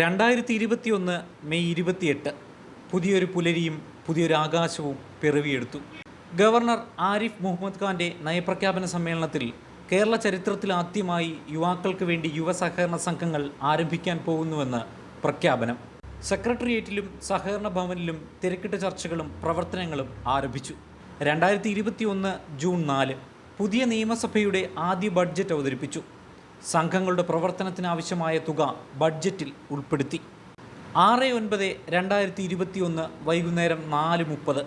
രണ്ടായിരത്തി ഇരുപത്തിയൊന്ന് മെയ് ഇരുപത്തിയെട്ട് പുതിയൊരു പുലരിയും പുതിയൊരു ആകാശവും പിറവിയെടുത്തു. ഗവർണർ ആരിഫ് മുഹമ്മദ് ഖാന്റെ നയപ്രഖ്യാപന സമ്മേളനത്തിൽ കേരള ചരിത്രത്തിൽ ആദ്യമായി യുവാക്കൾക്ക് വേണ്ടി യുവ സഹകരണ സംഘങ്ങൾ ആരംഭിക്കാൻ പോകുന്നുവെന്ന് പ്രഖ്യാപനം. സെക്രട്ടേറിയറ്റിലും സഹകരണ ഭവനിലും തിരക്കിട്ട ചർച്ചകളും പ്രവർത്തനങ്ങളും ആരംഭിച്ചു. രണ്ടായിരത്തി ഇരുപത്തിയൊന്ന് ജൂൺ നാല് പുതിയ നിയമസഭയുടെ ആദ്യ ബഡ്ജറ്റ് അവതരിപ്പിച്ചു. സംഘങ്ങളുടെ പ്രവർത്തനത്തിനാവശ്യമായ തുക ബഡ്ജറ്റിൽ ഉൾപ്പെടുത്തി. ആറ് ഒൻപത് രണ്ടായിരത്തി ഇരുപത്തിയൊന്ന് വൈകുന്നേരം നാല് മുപ്പത്.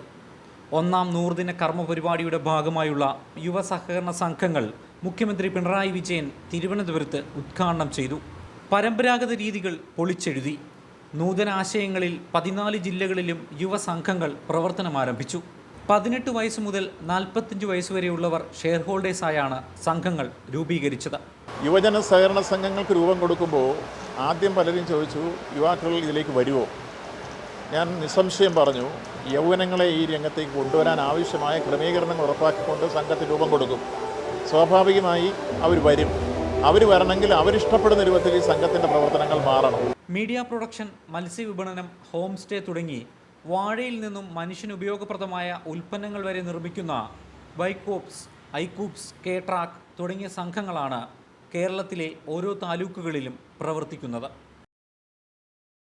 ഒന്നാം നൂറുദിന കർമ്മ പരിപാടിയുടെ ഭാഗമായുള്ള യുവ സഹകരണ സംഘങ്ങൾ മുഖ്യമന്ത്രി പിണറായി വിജയൻ തിരുവനന്തപുരത്ത് ഉദ്ഘാടനം ചെയ്തു. പരമ്പരാഗത രീതികൾ പൊളിച്ചെഴുതി. നൂതന ആശയങ്ങളിൽ പതിനാല് ജില്ലകളിലും യുവ സംഘങ്ങൾ പ്രവർത്തനം ആരംഭിച്ചു. പതിനെട്ട് വയസ്സ് മുതൽ നാൽപ്പത്തഞ്ച് വയസ്സ് വരെയുള്ളവർ ഷെയർ ഹോൾഡേഴ്സായാണ് സംഘങ്ങൾ രൂപീകരിച്ചത്. യുവജന സഹകരണ സംഘങ്ങൾക്ക് രൂപം കൊടുക്കുമ്പോൾ ആദ്യം പലരും ചോദിച്ചു യുവാക്കൾ ഇതിലേക്ക് വരുമോ ഞാൻ നിസ്സംശയം പറഞ്ഞു യൗവനങ്ങളെ ഈ രംഗത്തേക്ക് കൊണ്ടുവരാൻ ആവശ്യമായ ക്രമീകരണങ്ങൾ ഉറപ്പാക്കിക്കൊണ്ട് സംഘത്തിന് രൂപം കൊടുക്കും. സ്വാഭാവികമായി അവർ വരും. അവർ വരണമെങ്കിൽ അവരിഷ്ടപ്പെടുന്ന രൂപത്തിൽ ഈ സംഘത്തിന്റെ പ്രവർത്തനങ്ങൾ മാറണം. മീഡിയ പ്രൊഡക്ഷൻ മത്സ്യവിപണനം ഹോം സ്റ്റേ തുടങ്ങി വാഴയിൽ നിന്നും മനുഷ്യന് ഉപയോഗപ്രദമായ ഉൽപ്പന്നങ്ങൾ വരെ നിർമ്മിക്കുന്ന ബൈക്കോപ്സ് ഐക്കൂപ്സ് കേട്രാക്ക് തുടങ്ങിയ സംഘങ്ങളാണ് കേരളത്തിലെ ഓരോ താലൂക്കുകളിലും പ്രവർത്തിക്കുന്നത്.